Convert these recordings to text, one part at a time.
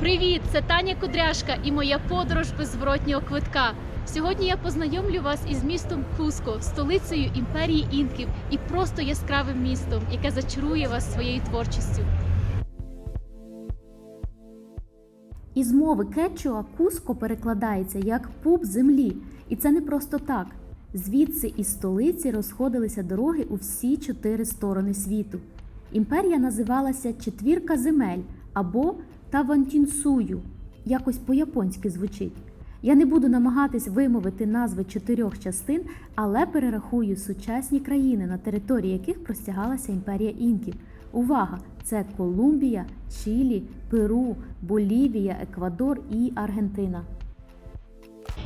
Привіт! Це Таня Кудряшка і моя подорож без зворотнього квитка. Сьогодні я познайомлю вас із містом Куско, столицею імперії інків і просто яскравим містом, яке зачарує вас своєю творчістю. Із мови кечуа Куско перекладається як пуп землі, і це не просто так. Звідси із столиці розходилися дороги у всі чотири сторони світу. Імперія називалася Четвірка земель або Тавантінсую, якось по-японськи звучить. Я не буду намагатись вимовити назви чотирьох частин, але перерахую сучасні країни, на території яких простягалася імперія інків. Увага! Це Колумбія, Чилі, Перу, Болівія, Еквадор і Аргентина.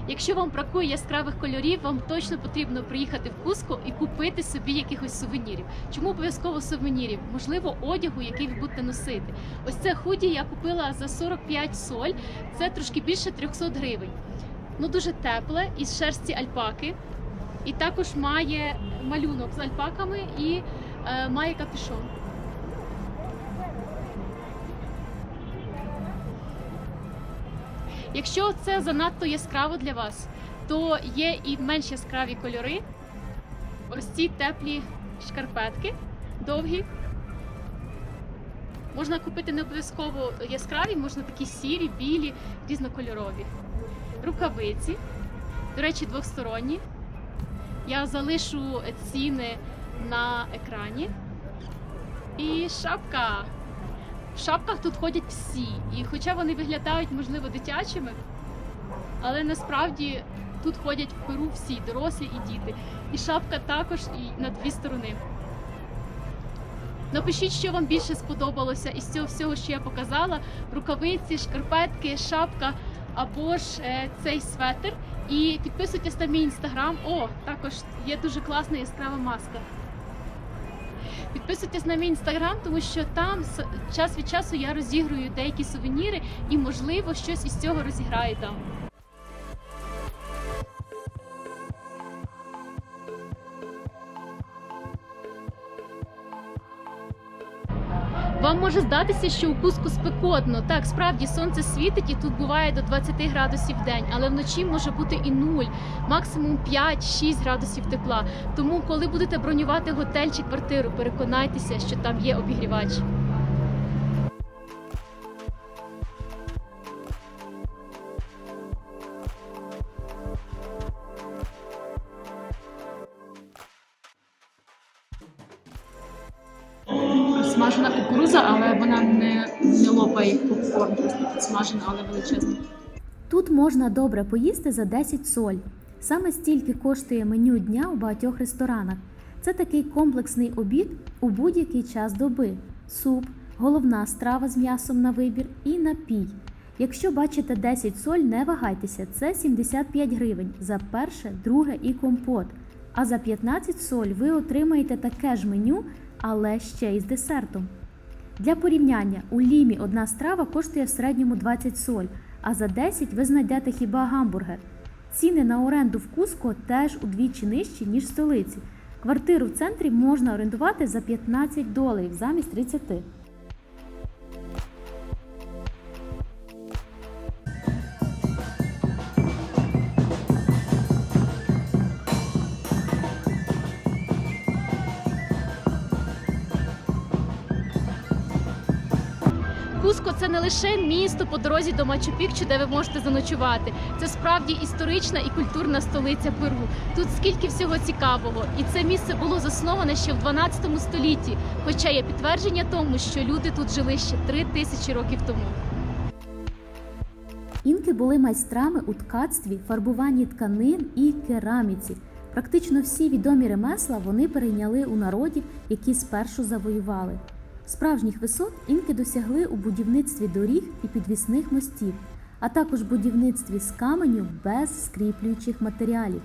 Якщо вам бракує яскравих кольорів, вам точно потрібно приїхати в Куско і купити собі якихось сувенірів. Чому обов'язково сувенірів? Можливо, одягу, який ви будете носити. Ось це худі я купила за 45 соль. Це трошки більше 300 гривень. Ну дуже тепле із шерсті альпаки. І також має малюнок з альпаками і е, має капюшон. Якщо це занадто яскраво для вас, то є і менш яскраві кольори. Ось ці теплі шкарпетки довгі. Можна купити не обов'язково яскраві, можна такі сірі, білі, різнокольорові. Рукавиці, до речі, двосторонні. Я залишу ціни на екрані. І шапка. В шапках тут ходять всі. І хоча вони виглядають, можливо, дитячими, але насправді тут ходять в перу всі, дорослі і діти. І шапка також і на дві сторони. Напишіть, що вам більше сподобалося із цього всього, що я показала: рукавиці, шкарпетки, шапка або ж е, цей светр. І підписуйтесь на мій інстаграм. О, також є дуже класна яскрава маска. Підписуйтесь на мій інстаграм, тому що там час від часу я розігрую деякі сувеніри і, можливо, щось із цього розіграю там. Вам може здатися, що у Куску спекотно. Так, справді сонце світить і тут буває до 20 градусів в день, але вночі може бути і нуль, максимум 5-6 градусів тепла. Тому, коли будете бронювати готель чи квартиру, переконайтеся, що там є обігрівач. Смажена кукуруза, але вона не, не лопає попкорн, просто підсмажена, але величезна. Тут можна добре поїсти за 10 соль. Саме стільки коштує меню дня у багатьох ресторанах. Це такий комплексний обід у будь-який час доби: суп, головна страва з м'ясом на вибір і напій. Якщо бачите 10 соль, не вагайтеся, це 75 гривень за перше, друге і компот. А за 15 соль ви отримаєте таке ж меню, але ще й з десертом. Для порівняння у лімі одна страва коштує в середньому 20 соль, а за 10 ви знайдете хіба гамбургер. Ціни на оренду в Куско теж удвічі нижчі, ніж в столиці. Квартиру в центрі можна орендувати за 15 доларів замість 30. Куско це не лише місто по дорозі до Мачу-Пікчу, де ви можете заночувати. Це справді історична і культурна столиця Перу. Тут скільки всього цікавого, і це місце було засноване ще в 12 столітті. Хоча є підтвердження тому, що люди тут жили ще три тисячі років тому. Інки були майстрами у ткацтві, фарбуванні тканин і кераміці. Практично всі відомі ремесла вони перейняли у народів, які спершу завоювали. Справжніх висот інки досягли у будівництві доріг і підвісних мостів, а також будівництві з каменю без скріплюючих матеріалів.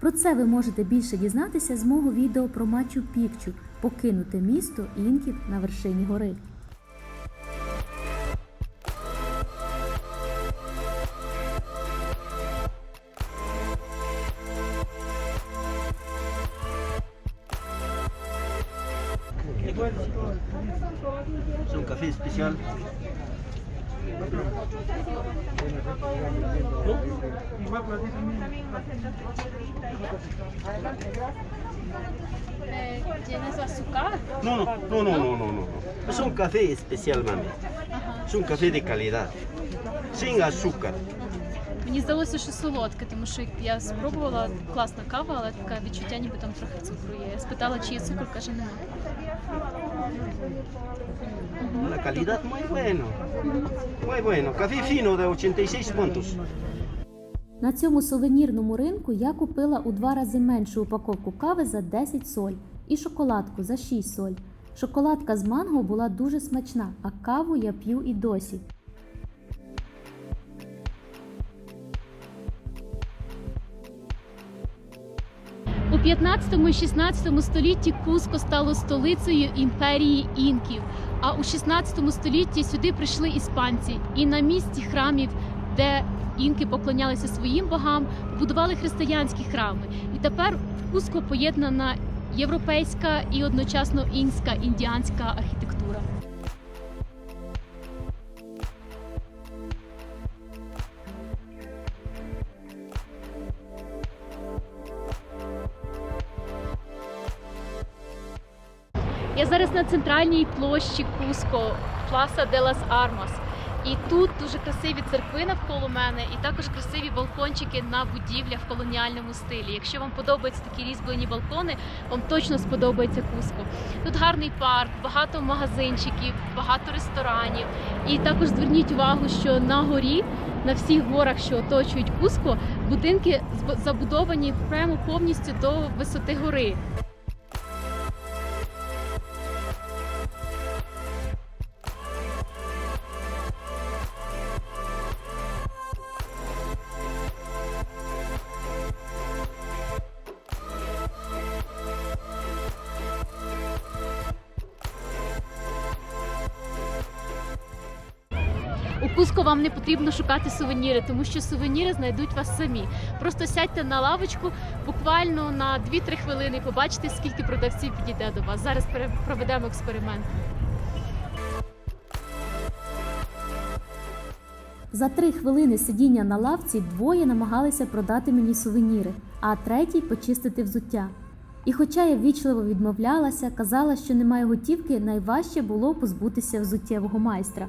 Про це ви можете більше дізнатися з мого відео про Мачу Пікчу покинуте місто інків на вершині гори. ¿Tienes azúcar? No, no, no, no, no, no, no. Es un café especialmente. Es un café de calidad. Sin azúcar. Мені здалося, що солодке, тому що я спробувала класна кава, але таке відчуття, ніби там трохи цукру є. Я спитала, чи є цукор, каже, нема. La calidad muy bueno. Muy bueno. Café fino de 86 puntos. На цьому сувенірному ринку я купила у два рази меншу упаковку кави за 10 соль і шоколадку за 6 соль. Шоколадка з манго була дуже смачна, а каву я п'ю і досі. У 15 і 16 столітті Куско стало столицею імперії інків. А у 16 столітті сюди прийшли іспанці, і на місці храмів, де інки поклонялися своїм богам, будували християнські храми. І тепер Куско поєднана європейська і одночасно інська індіанська архітектура. Я зараз на центральній площі Куско, Пласа де лас Армас. І тут дуже красиві церкви навколо мене, і також красиві балкончики на будівлях в колоніальному стилі. Якщо вам подобаються такі різьблені балкони, вам точно сподобається Куско. Тут гарний парк, багато магазинчиків, багато ресторанів. І також зверніть увагу, що на горі, на всіх горах, що оточують Куско, будинки забудовані прямо повністю до висоти гори. У Куско вам не потрібно шукати сувеніри, тому що сувеніри знайдуть вас самі. Просто сядьте на лавочку буквально на 2-3 хвилини побачите, скільки продавців підійде до вас. Зараз проведемо експеримент. За три хвилини сидіння на лавці двоє намагалися продати мені сувеніри, а третій почистити взуття. І хоча я ввічливо відмовлялася, казала, що немає готівки, найважче було позбутися взуттєвого майстра.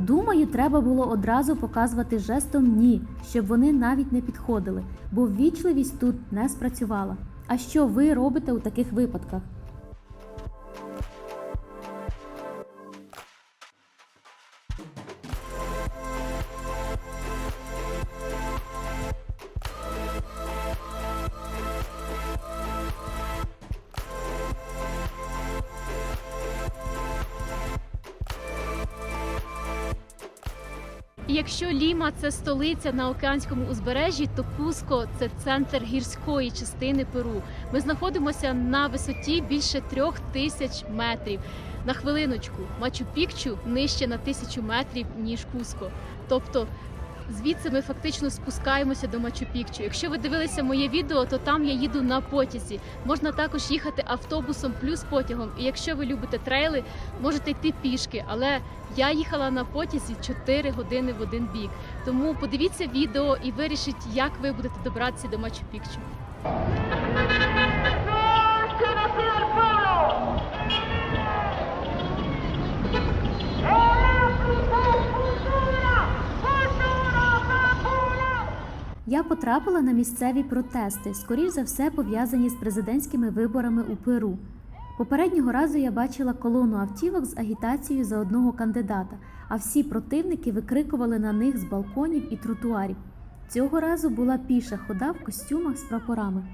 Думаю, треба було одразу показувати жестом ні, щоб вони навіть не підходили, бо ввічливість тут не спрацювала. А що ви робите у таких випадках? Якщо Ліма це столиця на океанському узбережжі, то Куско це центр гірської частини Перу. Ми знаходимося на висоті більше трьох тисяч метрів. На хвилиночку, Мачу Пікчу нижче на тисячу метрів ніж Куско. Тобто звідси ми фактично спускаємося до Мачу Пікчу. Якщо ви дивилися моє відео, то там я їду на потязі. Можна також їхати автобусом плюс потягом. І якщо ви любите трейли, можете йти пішки, але я їхала на потязі 4 години в один бік. Тому подивіться відео і вирішіть, як ви будете добратися до Мачу Я потрапила на місцеві протести, скоріш за все пов'язані з президентськими виборами у Перу. Попереднього разу я бачила колону автівок з агітацією за одного кандидата, а всі противники викрикували на них з балконів і тротуарів. Цього разу була піша хода в костюмах з прапорами.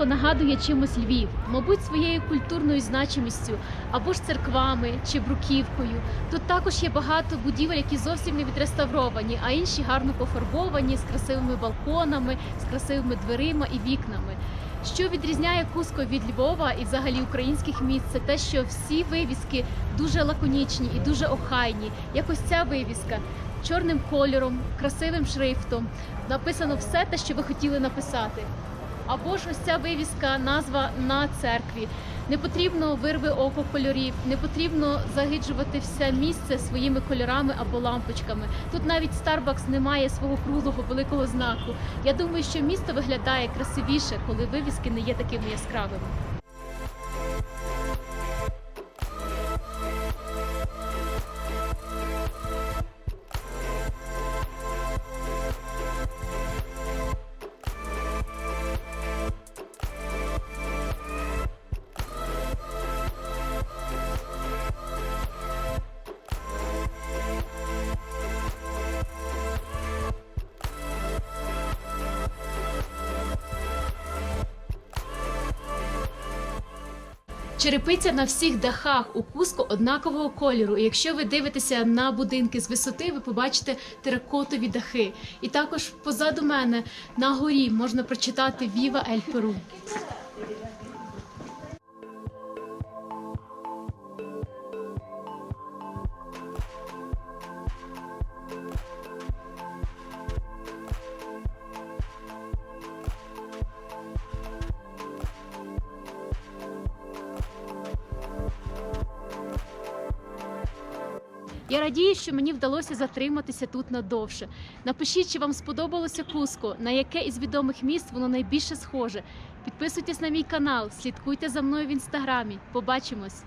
Мені нагадує чимось Львів, мабуть, своєю культурною значимістю або ж церквами чи бруківкою. Тут також є багато будівель, які зовсім не відреставровані, а інші гарно пофарбовані з красивими балконами, з красивими дверима і вікнами. Що відрізняє Куско від Львова і взагалі українських міст, це те, що всі вивіски дуже лаконічні і дуже охайні. Як ось ця вивіска чорним кольором, красивим шрифтом. Написано все те, що ви хотіли написати. Або ж ось ця вивіска, назва на церкві. Не потрібно вирви око кольорів, не потрібно загиджувати все місце своїми кольорами або лампочками. Тут навіть Starbucks не має свого круглого великого знаку. Я думаю, що місто виглядає красивіше, коли вивіски не є такими яскравими. Черепиця на всіх дахах у куску однакового кольору. І якщо ви дивитеся на будинки з висоти, ви побачите теракотові дахи. І також позаду мене на горі можна прочитати Віва Ель Перу. Я радію, що мені вдалося затриматися тут надовше. Напишіть, чи вам сподобалося Куско, на яке із відомих міст воно найбільше схоже. Підписуйтесь на мій канал, слідкуйте за мною в інстаграмі. Побачимось!